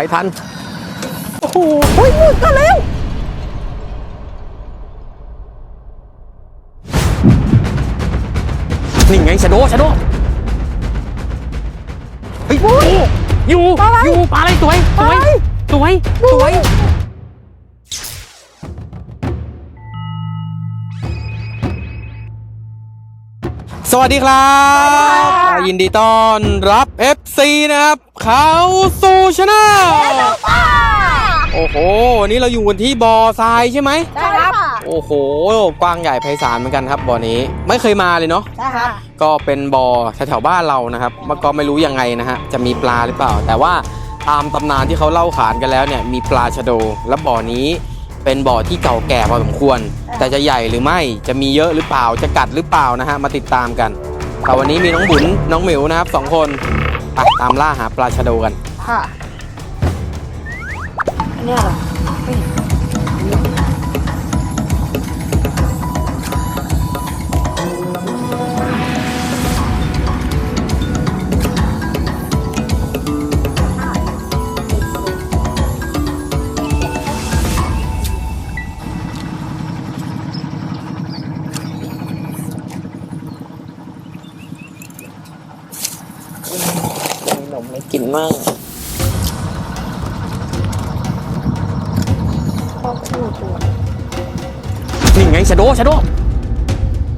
รทัน โอ้โหเฮ้ยมืดกันแล้วนี่ไงชะโดชะโดเฮ้ยอยู่ปลาอะไรอยู่ปลาอะไรสวย สวยปลาอะไรสวย สวย สวัสดีครับยินดีต้อนรับ FC นะครับ เขาสู่ชนะโอ้โหวันนี้เราอยู่กันที่บอทรายใช่ไหมใช่ครับโอ้โห กว้างใหญ่ไพศาลเหมือนกันครับบ่อนี้ไม่เคยมาเลยเนาะใช่ครับก็เป็นบ่อแถวๆบ้านเรานะครับมันก็ไม่รู้ยังไงนะฮะจะมีปลาหรือเปล่า แต่ว่าตามตำนานที่เขาเล่าขานกันแล้วเนี่ยมีปลาชะโดและบ่อนี้เป็นบ่อที่เก่าแก่พอสมควร แต่จะใหญ่หรือไม่จะมีเยอะหรือเปล่าจะกัดหรือเปล่านะฮะมาติดตามกันแต่วันนี้มีน้องบุญน้องหมิวนะครับสองคนไปตามล่าหาปลาชะโดกันค่ะอันเนี้ยเหรอมีน มไม่กินมากพ่อคู่ตัวนี่ไงชะโดชะโด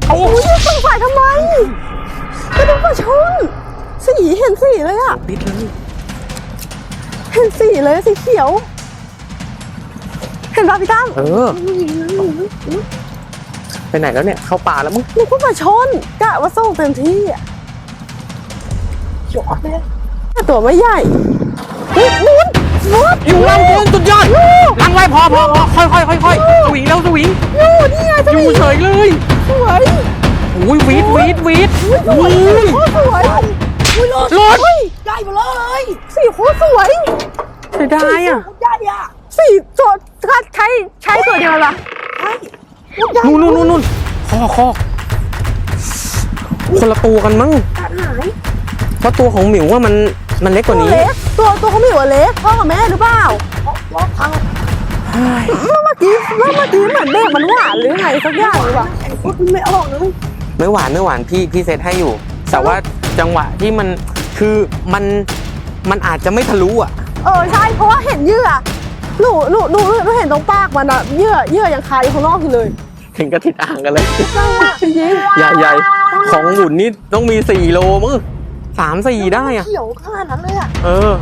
โอ้อุ้ยสงสัยทำไมกระดูกกระชนสีเห็นสีเลยอะปิดเลยเห็นสีเลยสีเขียว เห็นป่ะพี่ตั้มเออ ไปไหนแล้วเนี่ย เข้าป่าแล้วมึงนึกว่าปลาชนกะว่าส่งเต็มที่อะหยอกเลยแต่ตัวไม่ใหญ่เฮ้ยนุนนุนอยู่ลังเกินสุดยอดลังไว้พอพอพอค่อยค่อยค่อยค่อยสวิงแล้วสวิงอยู่นี่ไงอยู่เฉยเลยสวยอุ้ยวีดวีดวีดอุ้ยสอุ้วยยโคตรสวยอุ้ยรถรถใหญ่มาเลยสีโคตรสวยเสียดายอะใหญ่อะสีตัวก็ใช้ใช้ตัวเดียวเหรอใช่นู่นนู่นนู่นนู่นคอคอคนละตัวกันมั้งตัดหายเพราะตัวของหมิวว่ามัน มันเล็กกตัวว่านี้เล็กตัวตัวเขาไม่หัวเล็กพ่อกับแม่หรือเปล่าพ่อพังเมื่อกี้เมื่อกี้เหมือนเด็กมันหวานหรือไงสักอย่างหรือเปล่าพูดไม่ออกเลยไม่หวานไม่หวานพี่พี่เซตให้อยู่ แต่ว่าจังหวะที่มันคือมันมันอาจจะไม่ทะลุอะ เออใช่เพราะว่าเห็นเหยื่อหนูหนูหนูหนูเห็นตรงปากมันอะเหยื่อเหยื่อยังคาอยู่ข้างนอกอยู่เลยถึงกระติดอ่างกันเลยนั่นแหละจริงใหญ่ใหญ่ของหุ่นนี่ต้องมีสี่โลมั้ง สามสี่ได้อะเขียวขนาดนั้นเลยอะเออ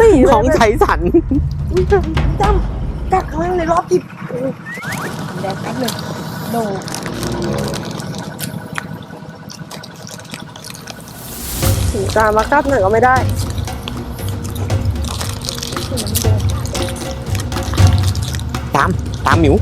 สี่เลยของไฉสันอุ้ยจำกัดครั้งในรอบที่แดงแป๊บเลยโดถึงการมากัดหน่อยก็ไม่ได้ตามตามหมิว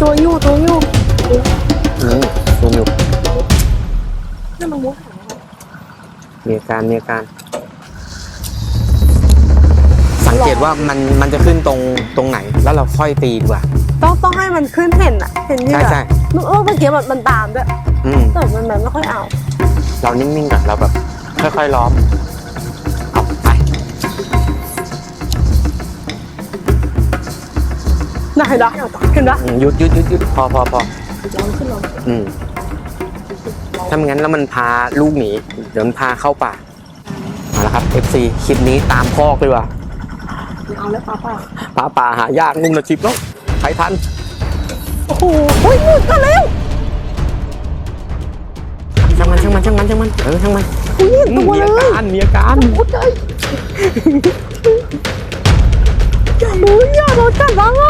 ตัวอยู่ตัวอยู่อืมดูหมิวนั่นมันมุดมีอาการมีอาการ สังเกตว่ามันมันจะขึ้นตรงตรงไหน แล้วเราค่อยตีดีกว่า ต้องต้องให้มันขึ้นเห็นอะเห็นเหยื่ใช่อใช่นึกว่าเมื่อกี้มันมันตามด้วยอืมแต่มันมันไม่ค่อยเอา เรานิ่งๆก่อนเราแบบ ค่อยๆล้อม น่าเห็นปะเห็นปะอืมหยุดหยุดหยุดหยุดพอพอพอลองขึ้นลองอืมถ้าไม่งั้นแล้วมันพาลูกหนีเดี๋ยวมันพาเข้าป่าเอาละครับ FC คลิปนี้ตามพอกเลยว่ะเอาแล้วป้าป้าปลาป่าหายากนุ่มนะชิปแล้วใครทันโอ้โหอุ้ยมุดกันแล้วช่างมันช่างมันช่างมันช่างมันเออช่างมันอุ้ยเห็นตัวมีเลอายการมีอาการมุดเลยอุ้ยอย่าโดนกัดบ้างอะ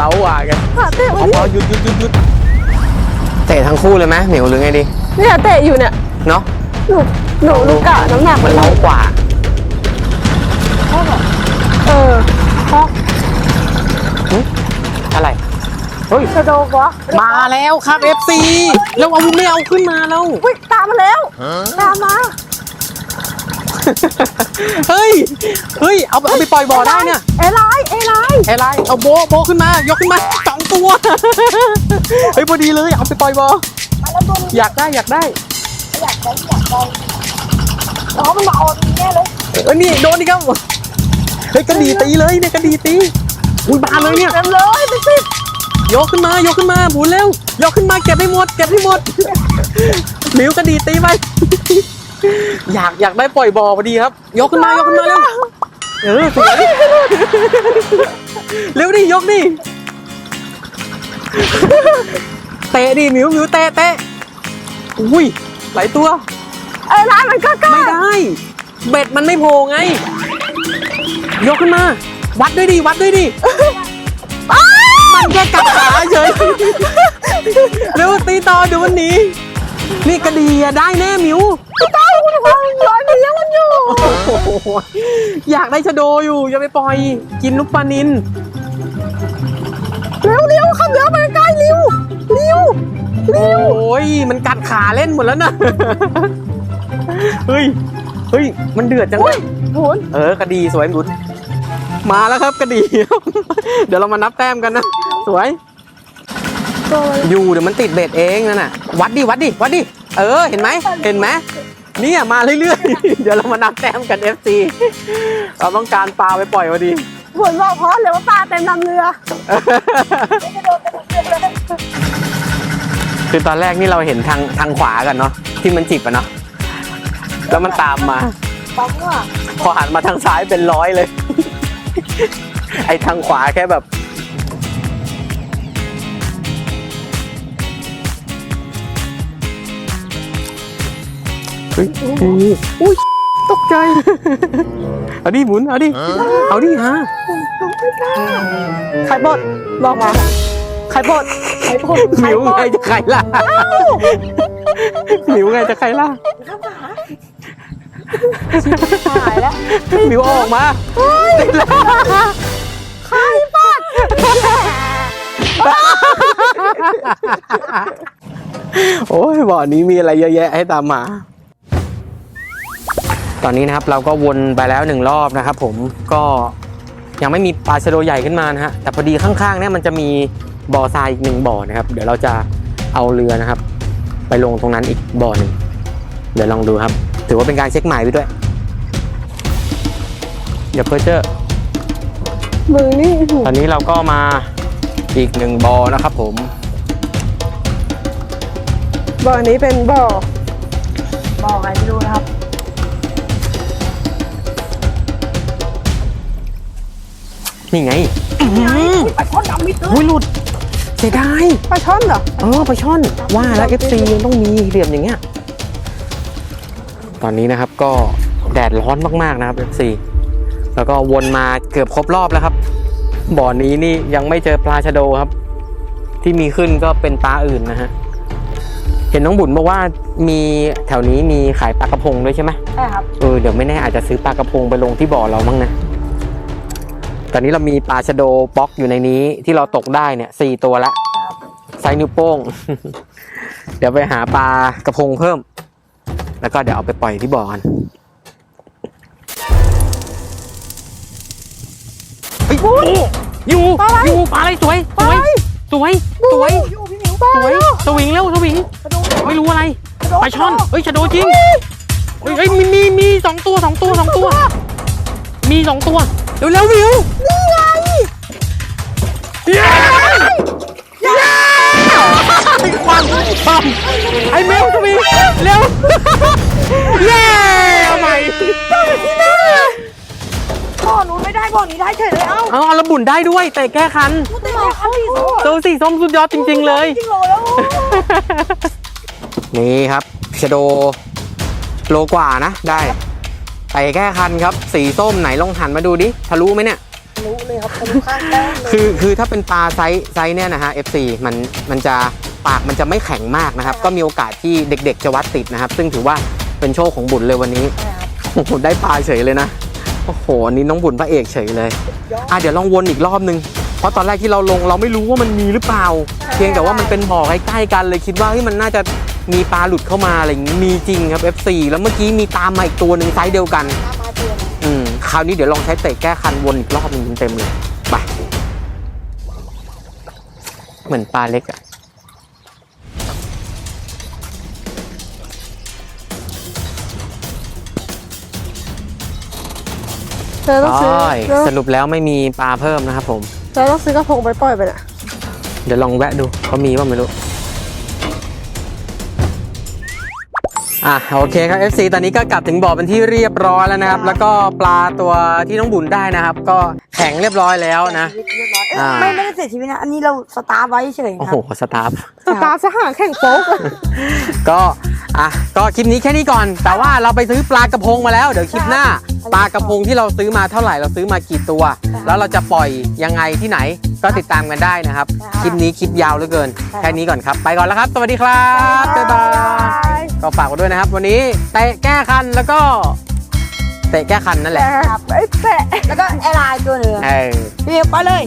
เตะมันเล้าอะแกหาเตะพมาอดิพอหยุดหยุดหยุดหยุดเตะทั้งคู่เลยไหมเหมียวหรือไงดีเนี่ยเตะอยู่เนี่ยเนาะหนูหนูรู้กะน้ำหนักมันเล้ากว่าเออเพราะอะไรเฮ้ยชะโดกวะมาแล้วครับ FC แล้วเอาไม่เอาขึ้นมาแล้วอุ้ยตามมาแล้วตามมา เฮ้ย เฮ้ย เอาเอาไปปล่อยบ่อได้เนี่ย เอไลน์เอไลน์ไอ้ไรเอาโบะโบะขึ้นมา ยกขึ้นมาสองตัว เฮ้ยพอดีเลย เอาไปปล่อยบ่อ มาแล้วตัวนี้อยากได้อยากได้ อยากได้อยากได้อ๋อมันมาออกแน่เลยเอ้ยนี่โดนอีกครับ เฮ้ยกระดีตีเลยเนี่ยกระดีตีอุ้ยบานเลยเนี่ย เต็มเลยเป็นสิบยกขึ้นมายกขึ้นมาหมุนเร็วยกขึ้นมาเก็บให้หมดเก็บให้หมดหมิวกระดีตีไป อยากอยากได้ปล่อยบ่อพอดีครับ ยกขึ้นมายกขึ้นมาเร็วเออสวยเร็วดิยกดิเตะดิหมิวหมิวเตะเตะอุ้ยหลายตัว เอไลน์มันก็กล้าไม่ได้ เบ็ดมันไม่โผล่ไง ยกขึ้นมา วัดด้วยดิวัดด้วยดิมันแค่กัดขาเฉยเร็วตีต่อเดี๋ยวมันหนีนี่กระดีอะได้แน่หมิวเต้า คุณฟังร้อยมันเลี้ยงมันอยู่โอ้โหอยากได้ชะโดอยู่อย่าไปปล่อย กินลูกปลานินเร็วเร็วขับเร็วไปใกล้เร็วเร็วเร็วโอ้ยมันกัดขาเล่นหมดแล้วนะเฮ้ยเฮ้ยมันเดือดจังเลยหุนเออกระดีสวยหมุนมาแล้วครับกระดี เดี๋ยวเรามานับแต้มกันนะสวยอยู่เดี๋ยวมันติดเบ็ดเองนั่นน่ะ วัดดิวัดดิวัดดิเออเห็นไหมเห็นไหม เนี่ยมาเรื่อยๆ เดี๋ยวเรามานับแต้มกัน FC เราต้องการปลาไปปล่อยพอดีหมุนบอกพอเลยว่าปลาเต็มลำเรือคือตอนแรกนี่เราเห็นทางทางขวากันเนาะที่มันจิบอะเนาะแล้วมันตามมา ปั๊มว่ะพอหันมาทางซ้ายเป็นร้อยเลย ไอ้ทางขวาแค่แบบ ฮ้ยนี่อุ้ยตกใจ เอาดิหมุน เอาดิ เอาดิฮะไข่บดบอกมาไข่บดไข่บดหมิวไงจะใครล่ะหมิวไงจะใครล่ะหายแล้วหมิวเอาออกมาติดแล้วไข่ปัดโอ้ยบ่อนี้มีอะไรเยอะแยะให้ตามมา ตอนนี้นะครับเราก็วนไปแล้วหนึ่งรอบนะครับ ผมก็ยังไม่มีปลาชะโดใหญ่ขึ้นมานะฮะแต่พอดีข้างๆเนี่ยมันจะมีบ่อทรายอีกหนึ่งบ่อนะครับ เดี๋ยวเราจะเอาเรือนะครับ ไปลงตรงนั้นอีกบ่อหนึ่งเดี๋ยวลองดูครับ ถือว่าเป็นการเช็คหมายไปด้วยอย่าเพ้อเจ้อมือนี่ตอนนี้เราก็มาอีกหนึ่งบ่อนะครับ ผมบ่อนี้เป็นบ่อบ่ออะไรไม่รู้นะครับ นี่ไงปลาช่อนดำมิดเลยอุ้ยหลุดเสียดายปลาช่อนเหรอ เออปลาช่อน ว่าแล้ว FC มันต้องมีเหลี่ยมอย่างเงี้ย ตอนนี้นะครับก็แดดร้อนมากๆนะครับ FC แล้วก็วนมาเกือบครบรอบแล้วครับ บ่อนี้นี่ยังไม่เจอปลาชะโดครับ ที่มีขึ้นก็เป็นปลาอื่นนะฮะ เห็นน้องบุญบอกว่ามีแถวนี้มีขายปลากระพงด้วยใช่ไหม ใช่ครับ เออเดี๋ยวไม่แน่อาจจะซื้อปลากระพงไปลงที่บ่อเรามั้งนะ ตอนนี้เรามีปลาชะโดป๊อกอยู่ในนี้ที่เราตกได้เนี่ยสี่ตัวละไซส์นิ้วโป้ง เดี๋ยวไปหาปลากระพงเพิ่ม แล้วก็เดี๋ยวเอาไปปล่อยที่บ่อกันเฮ้ยโอ้อยู่ปลาอะไรอยู่ปลาอะไรสวยสวยสวยสวยอยู่พี่หมิวปลาสวยสวิงเร็วสวิงไม่รู้อะไรปลาช่อนเฮ้ยชะโดจริงเฮ้ยเฮ้ยมีมีมีสองตัวสองตัวสองตัว มีสองตัวเร็วเร็ววิวนี่ไงเย้เย้ ความความไอ้แมวสวิงเร็ว เย้เอาใหม่บ่อนู้นไม่ได้บ่อนี้ได้เฉยเลยเอ้าเอาเอาระบุนได้ด้วยแต่แก้คันพูดได้แค่ขั้นที่สุดตัวสีส้มสุดยอดจริง ๆ เลย จริงโลแล้วนี่ครับชะโดโลกว่านะได้แต่แค่คันครับ สีส้มไหนลองหันมาดูดิทะลุไหมเนี่ย รู้เลยครับทะลุข้างแก้มเลยคือคือถ้าเป็นปลาไซส์ไซส์เนี่ยนะฮะ FC มันมันจะปากมันจะไม่แข็งมากนะครับ ก็มีโอกาสที่เด็กๆ จะวัดติดนะครับ ซึ่งถือว่าเป็นโชคของบุญเลยวันนี้ใช่ครับโอ้โหได้ปลาเฉยเลยนะโอ้โหอันนี้น้องบุญพระเอกเฉยเลยยอดอะเดี๋ยวลองวนอีกรอบนึงเพราะตอนแรกที่เราลงเราไม่รู้ว่ามันมีหรือเปล่า เพียงแต่ว่ามันเป็นบ่อใกล้ๆกันเลยคิดว่าเฮ้ยมันน่าจะมีปลาหลุดเข้ามาอะไรอย่างนี้มีจริงครับ F4 แล้วเมื่อกี้มีตามมาอีกตัวหนึ่งไซส์เดียวกันอืม คราวนี้เดี๋ยวลองใช้เตะแก้คันวนอีกรอบหนึงเต็มๆเลยไปเหมือนปลาเล็กอะเธอต้องซื้อโอ้ยเธอสรุปแล้วไม่มีปลาเพิ่มนะครับผม เธอต้องซื้อกระพงไปปล่อยไปน่ะ เดี๋ยวลองแวะดูเขามีว่าไม่รู้ อะโอเคครับ FC ตอนนี้ก็กลับถึงบ่อเป็นที่เรียบร้อยแล้วนะครับ แล้วก็ปลาตัวที่น้องบุญได้นะครับ ก็แข็งเรียบร้อยแล้วนะเรียบร้อยเอ้ยอ่า ไม่ไม่ได้เสียชีวิตนะ อันนี้เราสตาร์ฟไว้เฉยโอ้ครัโหบ สตาฟ สตาร์ทสหารแข่งโป๊ก ก็อะก็คลิปนี้แค่นี้ก่อน แต่ว่าเราไปซื้อปลากระพงมาแล้ว เดี๋ยวคลิปหน้า ปลากระพงที่เราซื้อมาเท่าไหร่เราซื้อมากี่ตัว แล้วเราจะปล่อยยังไงที่ไหน ก็ติดตามกันได้นะครับ คลิปนี้คลิปยาวเหลือเกิน แค่นี้ก่อนครับ ไปก่อนแล้วครับ สวัสดีครับบ๊ายบาย ก็ฝากไว้ด้วยนะครับ วันนี้เตะแก้คันแล้วก็เตะแก้คันนั่นแหละแต่ไอ้แปะแล้วก็แอร์ไลน์ตัวหนึ่งเออ พี่ไปเลย